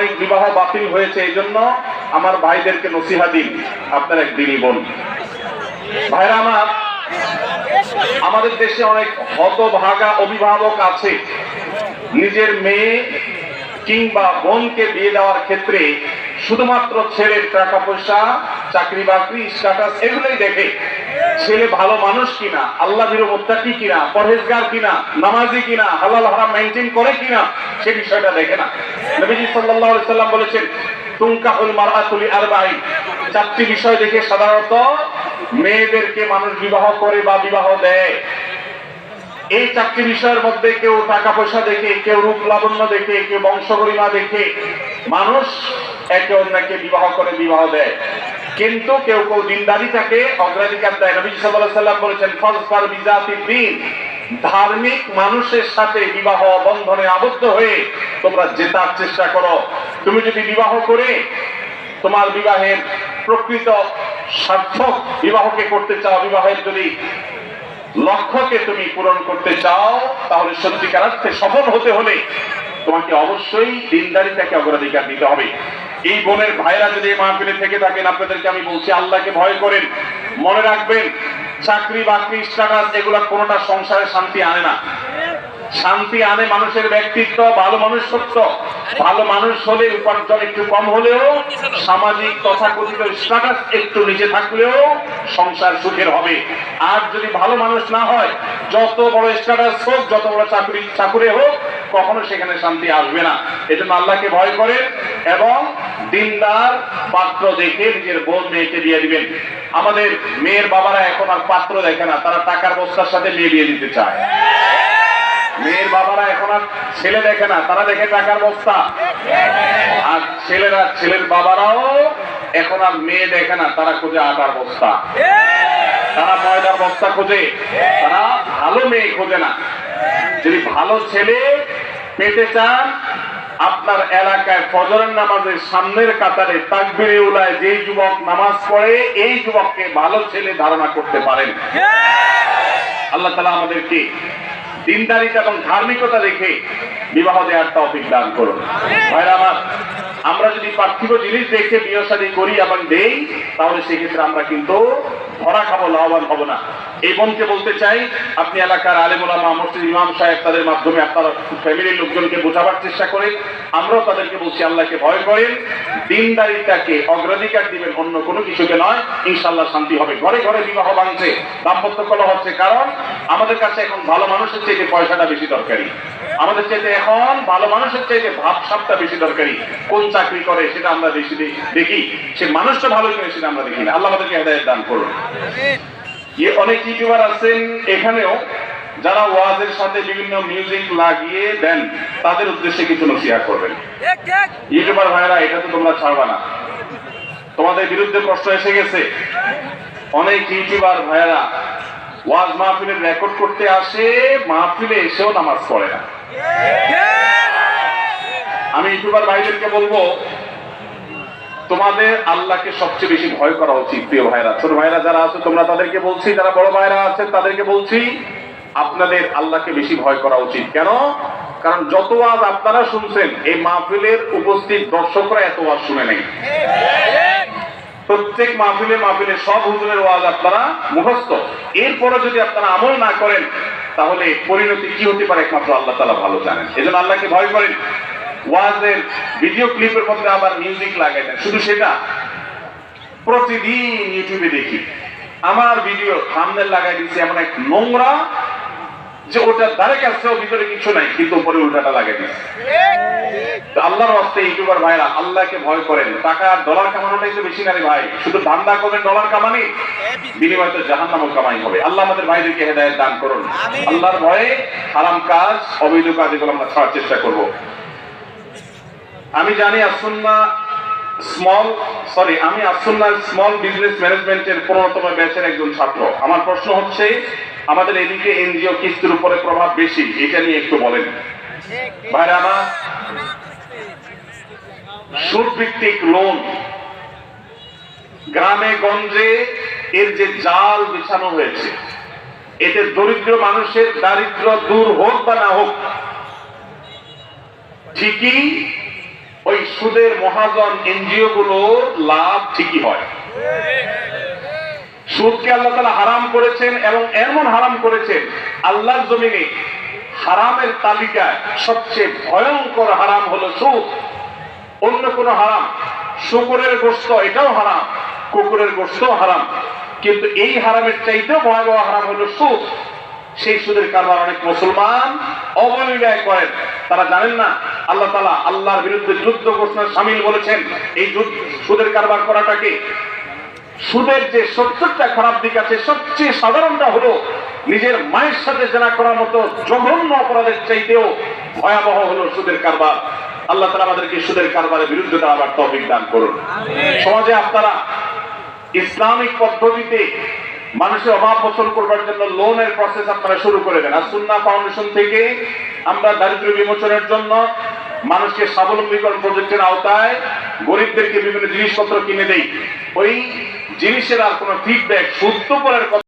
অনেক বিবাহ বাতিল হয়েছে, এই জন্য আমার ভাইদেরকে নসিহা দিন। আপনার এক দিনই বোন। ভাইরা আমার, আমাদের দেশে অনেক হতভাগা অভিভাবক আছে। নিজের মেয়ে কিংবা বোনকে বিয়ে দেওয়ার ক্ষেত্রে শুধুমাত্র ছেলের টাকা পয়সা চাকরি বাকরি স্ট্যাটাস এগুলোই দেখে ছেলে ভালো মানুষ কিনা, আল্লাহ বিরো মোত্তাকি কিনা, পরহেজগার কিনা, নামাজি কিনা, হালাল হারাম মেনটেন করে কিনা, সে বিষয়টা দেখে না। নবীজি আলাইহি সাল্লাম বলেছেন, তুনকাহুল মারআতুলি আরবাঈন চারটি বিষয় দেখে সাধারণত মেয়েদেরকে মানুষ বিবাহ করে বা বিবাহ দেয়। এই চারটি বিষয়ের মধ্যে কেউ টাকা পয়সা দেখে, কেউ রূপ লাবণ্য দেখে, কেউ বংশ বংশগরিমা দেখে, মানুষ একে অন্যকে বিবাহ করে বিবাহ দেয়। কিন্তু কেউ কেউ দিনদারিটাকে অগ্রাধিকার দেয়। নবী সাল্লাল্লাহু সাল্লাম বলেছেন ফজফার বিজাতি দিন। ধার্মিক মানুষের সাথে বিবাহ বন্ধনে আবদ্ধ হয়ে তোমরা জেতার চেষ্টা করো। তুমি যদি বিবাহ করে তোমার বিবাহের প্রকৃত সার্থক বিবাহকে করতে চাও, বিবাহের যদি লক্ষ্যকে তুমি পূরণ করতে চাও, তাহলে সত্যিকার সফল হতে হলে তোমাকে অবশ্যই দিনদারিটাকে অগ্রাধিকার দিতে হবে। এই বোনের ভাইরা যদি এই মাহফিলে থেকে থাকেন, আপনাদেরকে আমি বলছি, আল্লাহকে ভয় করেন, মনে রাখবেন, চাকরি, বাকরি স্ট্যাটাস এগুলা কোনোটা সংসারে শান্তি আনে না। শান্তি আনে মানুষের ব্যক্তিত্ব, ভালো মানুষ সত্য। ভালো মানুষ হলে উপার্জন একটু কম হলেও, সামাজিক তথাকথিত স্ট্যাটাস একটু নিচে থাকলেও সংসার সুখের হবে। আর যদি ভালো মানুষ না হয়, যত বড় স্ট্যাটাস হোক, যত বড় চাকরি, চাকুরে হোক, কখনো সেখানে শান্তি আসবে না। এজন্য আল্লাহকে ভয় করেন এবং দিনদার পাত্র দেখে নিজের বোন মেয়েকে দিয়ে দিবেন। আমাদের মেয়ের বাবারা এখন আর পাত্র দেখে না, তারা টাকার বস্তার সাথে মেয়ে বিয়ে দিতে চায়। মেয়ের বাবারা এখন আর ছেলে দেখে না, তারা দেখে টাকার বস্তা। আর ছেলেরা, ছেলের বাবারাও এখন আর মেয়ে দেখে না, তারা খোঁজে আটার বস্তা। তারা ময়দার বস্তা খোঁজে, তারা ভালো মেয়ে খোঁজে না। যদি ভালো ছেলে পেতে চান আপনার এলাকায় ফজরের নামাজের সামনের কাতারে তাকবিরে উলায় যেই যুবক নামাজ পড়ে, এই যুবককে ভালো ছেলে ধারণা করতে পারেন। আল্লাহ তালা আমাদেরকে দিনদারিতা এবং ধার্মিকতা দেখে বিবাহ দেওয়ার তৌফিক দান করুন। ভাইরা আমার যদি পার্থিব জিনিস দেখে বিয়ে করি এবং দেই, তাহলে সেক্ষেত্রে আমরা কিন্তু ধরা খাব, লাভবান হব না। এই বোনকে বলতে চাই, আপনি এলাকার আলেমুলামা মসজিদ ইমাম সাহেব তাদের মাধ্যমে আপনার ফ্যামিলির লোকজনকে বোঝাবার চেষ্টা করে আমরাও তাদেরকে বলছি, আল্লাহকে ভয় করেন। দিনদারিতাকে অগ্রাধিকার দিবেন অন্য কোনো কিছুকে নয়। ইনশাল্লাহ শান্তি হবে। ঘরে ঘরে বিবাহ ভাঙছে, দাম্পত্য কলহ হচ্ছে। কারণ আমাদের কাছে এখন ভালো মানুষের চাইতে পয়সাটা বেশি দরকারি। আমাদের চাইতে এখন ভালো মানুষের চাইতে ভাবসাবটা বেশি দরকারি। কোন চাকরি করে সেটা আমরা বেশি দেখি। সে মানুষটা ভালো করে সেটা আমরা দেখি না। আল্লাহ আমাদেরকে হেদায়ত দান করুন। অনেক ইউটিউবার আছেন এখানেও যারা ওয়াজের সাথে বিভিন্ন মিউজিক লাগিয়ে দেন তাদের উদ্দেশ্যে কিছু নসিহা করবেন। ইউটিউবার ভাইরা এটা তো তোমরা ছাড়বা না। তোমাদের বিরুদ্ধে কষ্ট এসে গেছে। অনেক ইউটিউবার ভাইরা ওয়াজ মাহফিলের রেকর্ড করতে আসে মাহফিলে এসেও নামাজ পড়ে না। আমি ইউটিউবার ভাইদেরকে বলব তোমাদের আল্লাহকে সবচেয়ে বেশি ভয় করা উচিত, প্রিয় ভাইরা ছোট ভাইরা যারা আছে, তোমরা তাদেরকে বলছি, যারা বড় ভাইরা আছেন তাদেরকে বলছি, আপনাদের আল্লাহকে বেশি ভয় করা উচিত। কেন? কারণ যত আজ আপনারা শুনছেন, এই মাহফিলের উপস্থিত দর্শকরা এত আজ শুনে নেই। প্রত্যেক মাহফিলে মাহফিলে সব হুজুরের ওয়াজ আপনারা মুখস্থ। এরপরে যদি আপনারা আমল না করেন, তাহলে পরিণতি কি হতে পারে একমাত্র আল্লাহ তালা ভালো জানেন। এজন্য আল্লাহকে ভয় করেন। ওয়াজের ভিডিও ক্লিপের মধ্যে আবার মিউজিক লাগাই দেন শুধু সেটা। প্রতিদিন ইউটিউবে দেখি। আমার ভিডিও সামনে লাগাই দিচ্ছে এমন এক নোংরা যে ওটা ধারে কাছেও ভিতরে কিছু নাই কিন্তু উপরে উল্টাটা লাগাই দিচ্ছে আল্লাহর হস্তে ইউটিউবার ভাইরা আল্লাহকে ভয় করেন। টাকা ডলার কামানোটাই তো বেশি না রে ভাই। শুধু ধান্দা করবেন ডলার কামানি বিনিময় তো জাহান নামক কামাই হবে। আল্লাহ আমাদের ভাইদেরকে হেদায়ত দান করুন। আল্লাহর ভয়ে হারাম কাজ অবৈধ কাজ এগুলো আমরা ছাড়ার চেষ্টা করব। আমি জানি আসুন্না স্মল সরি আমি আসুন্না স্মল বিজনেস ম্যানেজমেন্টের পনেরোতম ব্যাচের একজন ছাত্র। আমার প্রশ্ন হচ্ছে, আমাদের এদিকে এনজিও কিস্তির উপরে প্রভাব বেশি, এটা নিয়ে একটু বলেন। ভাইরা আমার লোন গ্রামে গঞ্জে এর যে জাল বিছানো হয়েছে, এতে দরিদ্র মানুষের দারিদ্র দূর হোক বা না হোক, ঠিকই সুদের মহাজন এনজিও গুলোর লাভ ঠিকই হয়। সুদকে আল্লাহ তালা হারাম করেছেন এবং এমন হারাম করেছেন, আল্লাহর জমিনে হারামের তালিকায় সবচেয়ে ভয়ঙ্কর হারাম হলো সুদ। অন্য কোনো হারাম, শুকুরের গোস্ত এটাও হারাম, কুকুরের গোস্ত হারাম। কিন্তু এই হারামের চাইতেও ভয়াবহ হারাম হলো সুদ। সেই সুদের কারবার অনেক মুসলমান অবলীলায় করেন। তারা জানেন না আল্লাহ তালা আল্লাহর বিরুদ্ধে যুদ্ধ ঘোষণার সামিল বলেছেন। এই যুদ্ধ সুদের কারবার করাটাকে সুদের যে সত্তরটা খারাপ দিক আছে সবচেয়ে সাধারণটা হলো নিজের মায়ের সাথে জেনা করার মতো জঘন্য অপরাধের চাইতেও ভয়াবহ হলো সুদের কারবার। আল্লাহ তালা আমাদেরকে সুদের কারবারের বিরুদ্ধে দাঁড়াবার তৌফিক দান করুন। সমাজে আপনারা ইসলামিক পদ্ধতিতে মানুষের অভাব মোচন করবার জন্য লোনের প্রসেস আপনারা শুরু করে দেন। আর সুন্না ফাউন্ডেশন থেকে আমরা দারিদ্র বিমোচনের জন্য মানুষকে স্বাবলম্বীকরণ প্রজেক্টের আওতায় গরিবদেরকে বিভিন্ন জিনিসপত্র কিনে দেয় ওই জিনিসের আর কোনো ফিডব্যাক সুস্থ করার